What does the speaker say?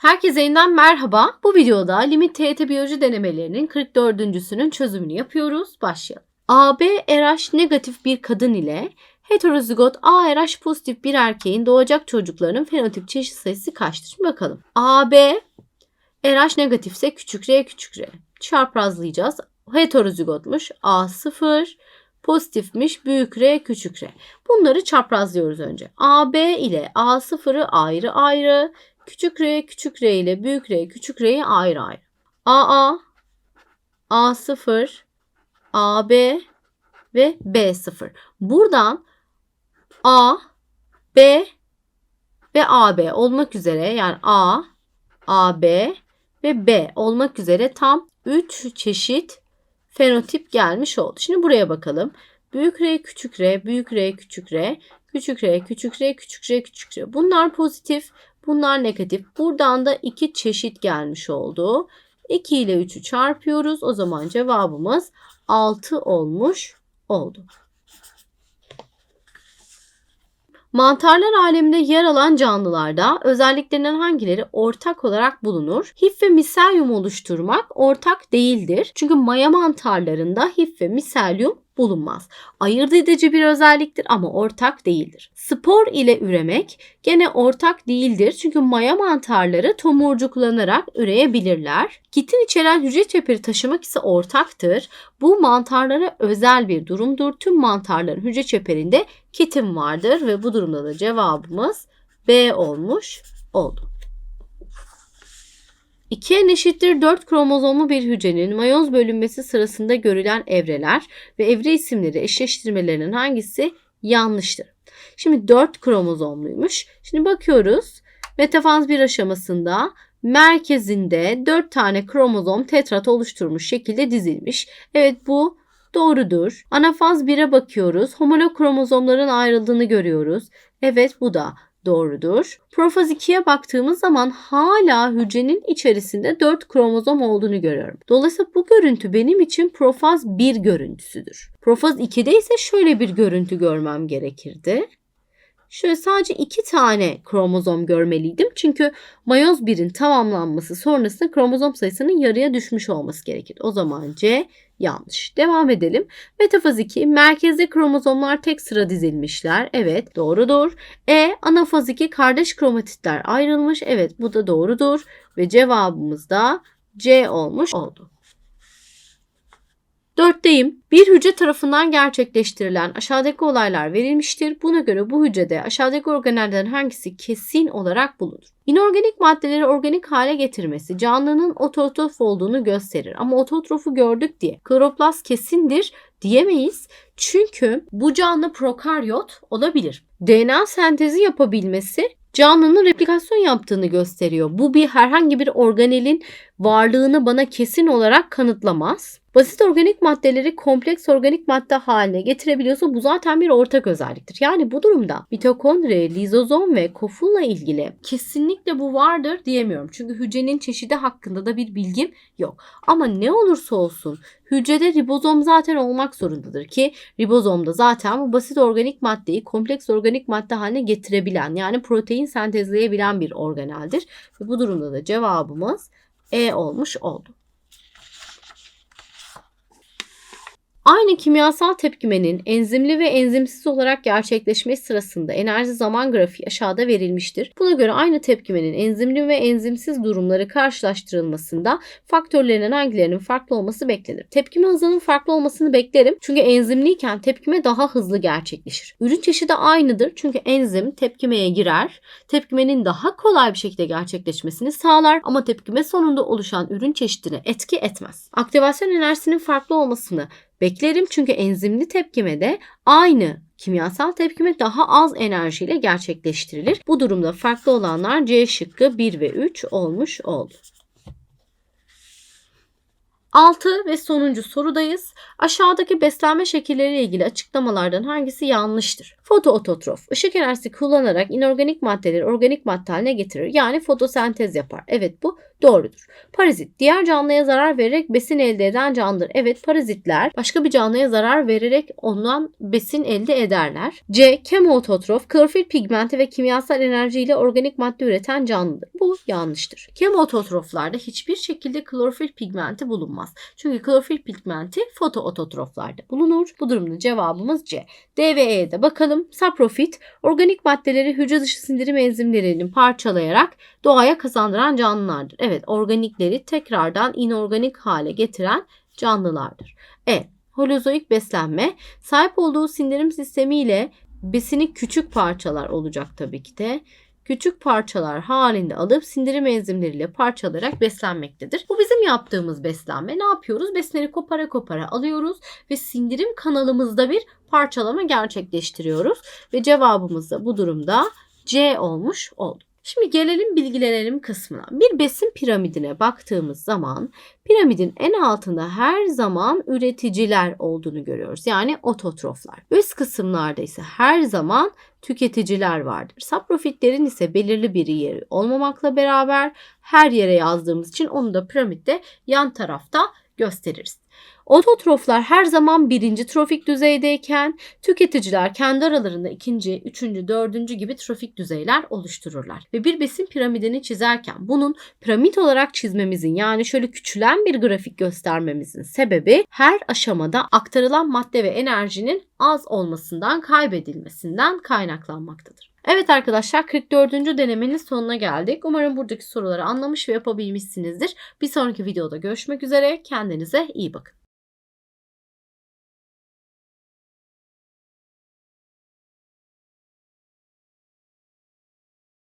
Herkese yeniden merhaba. Bu videoda limit TYT biyoloji denemelerinin 44.sünün çözümünü yapıyoruz. Başlayalım. AB RH negatif bir kadın ile heterozigot ARH pozitif bir erkeğin doğacak çocuklarının fenotip çeşit sayısı kaçtır? Bakalım. AB RH negatifse küçük r küçük r. Çarprazlayacağız. Heterozigotmuş. A0 pozitifmiş büyük R küçük R. Bunları çaprazlıyoruz önce. AB ile A0'ı ayrı ayrı, küçük r küçük r ile büyük r küçük r'yi ayrı ayrı. AA, A0, AB ve B0. Buradan A, B ve AB olmak üzere yani A, AB ve B olmak üzere tam 3 çeşit fenotip gelmiş oldu. Şimdi buraya bakalım. Büyük R, küçük R, büyük R, küçük R, küçük R, küçük R, küçük R, küçük R. Bunlar pozitif, bunlar negatif. Buradan da iki çeşit gelmiş oldu. 2 ile 3'ü çarpıyoruz. O zaman cevabımız 6 olmuş oldu. Mantarlar aleminde yer alan canlılarda özelliklerinden hangileri ortak olarak bulunur? Hif ve miselyum oluşturmak ortak değildir. Çünkü maya mantarlarında hif ve miselyum bulunmaz. Ayırt edici bir özelliktir ama ortak değildir. Spor ile üremek gene ortak değildir. Çünkü maya mantarları tomurcuklanarak üreyebilirler. Kitin içeren hücre çeperi taşımak ise ortaktır. Bu mantarlara özel bir durumdur. Tüm mantarların hücre çeperinde kitin vardır ve bu durumda da cevabımız B olmuş oldu. 2'ye eşittir 4 kromozomlu bir hücrenin mayoz bölünmesi sırasında görülen evreler ve evre isimleri eşleştirmelerinin hangisi yanlıştır? Şimdi 4 kromozomluymuş. Şimdi bakıyoruz. Metafaz bir aşamasında merkezinde 4 tane kromozom tetrat oluşturmuş şekilde dizilmiş. Evet bu doğrudur. Anafaz 1'e bakıyoruz. Homolog kromozomların ayrıldığını görüyoruz. Evet bu da doğrudur. Profaz 2'ye baktığımız zaman hala hücrenin içerisinde 4 kromozom olduğunu görüyorum. Dolayısıyla bu görüntü benim için profaz 1 görüntüsüdür. Profaz 2'de ise şöyle bir görüntü görmem gerekirdi. Şöyle sadece iki tane kromozom görmeliydim. Çünkü mayoz 1'in tamamlanması sonrasında kromozom sayısının yarıya düşmüş olması gerekir. O zaman C yanlış. Devam edelim. Metafaz 2. Merkezde kromozomlar tek sıra dizilmişler. Evet doğrudur. E. Anafaz 2. Kardeş kromatitler ayrılmış. Evet bu da doğrudur. Ve cevabımız da C olmuş oldu. Dörtteyim. Bir hücre tarafından gerçekleştirilen aşağıdaki olaylar verilmiştir. Buna göre bu hücrede aşağıdaki organellerden hangisi kesin olarak bulunur? İnorganik maddeleri organik hale getirmesi canlının ototrof olduğunu gösterir. Ama ototrofu gördük diye kloroplast kesindir diyemeyiz. Çünkü bu canlı prokaryot olabilir. DNA sentezi yapabilmesi canlının replikasyon yaptığını gösteriyor. Bu bir herhangi bir organelin varlığını bana kesin olarak kanıtlamaz. Basit organik maddeleri kompleks organik madde haline getirebiliyorsa bu zaten bir ortak özelliktir. Yani bu durumda mitokondri, lizozom ve kofulla ilgili kesinlikle bu vardır diyemiyorum. Çünkü hücrenin çeşidi hakkında da bir bilgim yok. Ama ne olursa olsun hücrede ribozom zaten olmak zorundadır ki ribozomda zaten bu basit organik maddeyi kompleks organik madde haline getirebilen yani protein sentezleyebilen bir organeldir. Ve bu durumda da cevabımız E olmuş oldu. Aynı kimyasal tepkimenin enzimli ve enzimsiz olarak gerçekleşmesi sırasında enerji zaman grafiği aşağıda verilmiştir. Buna göre aynı tepkimenin enzimli ve enzimsiz durumları karşılaştırılmasında faktörlerinin hangilerinin farklı olması beklenir. Tepkime hızının farklı olmasını beklerim. Çünkü enzimliyken tepkime daha hızlı gerçekleşir. Ürün çeşidi aynıdır. Çünkü enzim tepkimeye girer. Tepkimenin daha kolay bir şekilde gerçekleşmesini sağlar ama tepkime sonunda oluşan ürün çeşidine etki etmez. Aktivasyon enerjisinin farklı olmasını beklerim çünkü enzimli tepkimede aynı kimyasal tepkime daha az enerjiyle gerçekleştirilir. Bu durumda farklı olanlar C şıkkı 1 ve 3 olmuş oldu. 6 ve sonuncu sorudayız. Aşağıdaki beslenme şekilleriyle ilgili açıklamalardan hangisi yanlıştır? Fotoototrof, ışık enerjisi kullanarak inorganik maddeleri organik madde haline getirir. Yani fotosentez yapar. Evet bu Doğrudur. Parazit diğer canlıya zarar vererek besin elde eden canlıdır. Evet parazitler başka bir canlıya zarar vererek ondan besin elde ederler. C. Kemoototrof klorofil pigmenti ve kimyasal enerjiyle organik madde üreten canlıdır. Bu yanlıştır. Kemoototroflarda hiçbir şekilde klorofil pigmenti bulunmaz. Çünkü klorofil pigmenti fotoototroflarda bulunur. Bu durumda cevabımız C. D ve E'de bakalım. Saprofit organik maddeleri hücre dışı sindirim enzimlerinin parçalayarak doğaya kazandıran canlılardır. Evet organikleri tekrardan inorganik hale getiren canlılardır. E. Holozoik beslenme sahip olduğu sindirim sistemiyle besini küçük parçalar olacak tabii ki de. Küçük parçalar halinde alıp sindirim enzimleriyle parçalayarak beslenmektedir. Bu bizim yaptığımız beslenme. Ne yapıyoruz? Besinleri kopara kopara alıyoruz ve sindirim kanalımızda bir parçalama gerçekleştiriyoruz. Ve cevabımız da bu durumda C olmuş oldu. Şimdi gelelim bilgilenelim kısmına. Bir besin piramidine baktığımız zaman piramidin en altında her zaman üreticiler olduğunu görüyoruz. Yani ototroflar. Üst kısımlarda ise her zaman tüketiciler vardır. Saprofitlerin ise belirli bir yeri olmamakla beraber her yere yazdığımız için onu da piramitte yan tarafta gösteririz. Ototroflar her zaman birinci trofik düzeydeyken tüketiciler kendi aralarında ikinci, üçüncü, dördüncü gibi trofik düzeyler oluştururlar. Ve bir besin piramidini çizerken bunun piramit olarak çizmemizin yani şöyle küçülen bir grafik göstermemizin sebebi her aşamada aktarılan madde ve enerjinin az olmasından, kaybedilmesinden kaynaklanmaktadır. Evet arkadaşlar 44. denemenin sonuna geldik. Umarım buradaki soruları anlamış ve yapabilmişsinizdir. Bir sonraki videoda görüşmek üzere. Kendinize iyi bakın.